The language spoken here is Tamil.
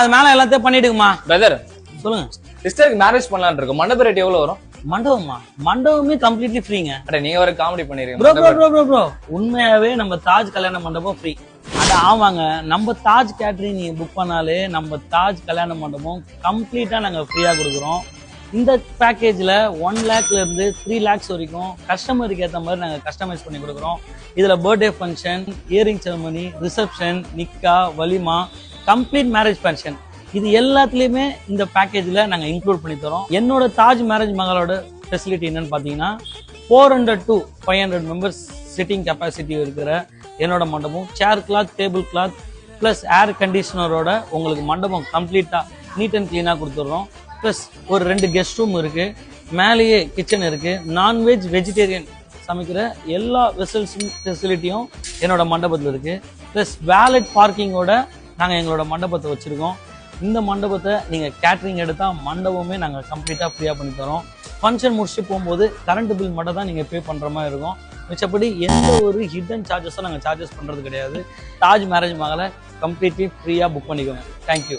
அது மேல எல்லாத்தையும் பண்ணிடுங்கம்மா. பிரதர் சொல்லுங்க. சிஸ்டருக்கு மேரேஜ் பண்ணலாம்னு இருக்கோம். மண்டப ரேட் எவ்வளவு வரும்? மண்டபமா மண்டபமே கம்ப்ளீட்லி ஃப்ரீங்க அட நீங்க வர காமெடி பண்ணிருக்கீங்க. ப்ரோ ப்ரோ ப்ரோ ப்ரோ உண்மையாவே நம்ம தாஜ் கல்யாண மண்டபம் ஃப்ரீ அட ஆமாங்க. நம்ம தாஜ் கேட்டரிங் நீங்க புக் பண்ணாலே நம்ம தாஜ் கல்யாண மண்டபம் கம்ப்ளீட்டா நாங்க ஃப்ரீயா கொடுக்குறோம். இந்த பேக்கேஜ்ல ஒன் லேக்ல இருந்து த்ரீ லேக்ஸ் வரைக்கும் கஸ்டமருக்கு ஏற்ற மாதிரி நாங்க கஸ்டமைஸ் பண்ணி கொடுக்குறோம். இதுல birthday function earring ceremony reception நிக்கா வலிமா கம்ப்ளீட் மேரேஜ் ஃபங்க்ஷன் இது எல்லாத்துலயுமே இந்த பேக்கேஜ்ல நாங்க இன்க்ளூட் பண்ணி தரோம். என்னோட தாஜ் மேரேஜ் மகளோட ஃபெசிலிட்டி என்னன்னு பாத்தீங்கன்னா four hundred to five hundred members sitting capacity இருக்கிற என்னோட மண்டபம். Chair cloth table cloth plus air கண்டிஷனரோட உங்களுக்கு மண்டபம் கம்ப்ளீட்டாக நீட் அண்ட் க்ளீனாக கொடுத்துட்றோம் ப்ளஸ் ஒரு ரெண்டு கெஸ்ட் ரூம் இருக்கு. மேலேயே கிச்சன் இருக்கு. நான்வெஜ் வெஜிடேரியன் சமைக்கிற எல்லா வெசல்ஸும் ஃபெசிலிட்டியும் என்னோட மண்டபத்தில் இருக்கு. ப்ளஸ் வேலட் பார்க்கிங்கோட நாங்கள் எங்களோட மண்டபத்தை வச்சுருக்கோம். இந்த மண்டபத்தை நீங்கள் கேட்ரிங் எடுத்தால் மண்டபமே நாங்கள் கம்ப்ளீட்டாக ஃப்ரீயாக பண்ணி தரோம். ஃபங்க்ஷன் முடிச்சுட்டு போகும்போது கரண்ட் பில் மட்டும் தான் நீங்கள் பே பண்ணுற மாதிரி இருக்கும். மிச்சப்படி எந்த ஒரு ஹிடன் சார்ஜஸும் நாங்கள் சார்ஜஸ் பண்ணுறது கிடையாது. தாஜ் மேரேஜ் மகளை கம்ப்ளீட்லி ஃப்ரீயாக புக் பண்ணிக்கோங்க. Thank you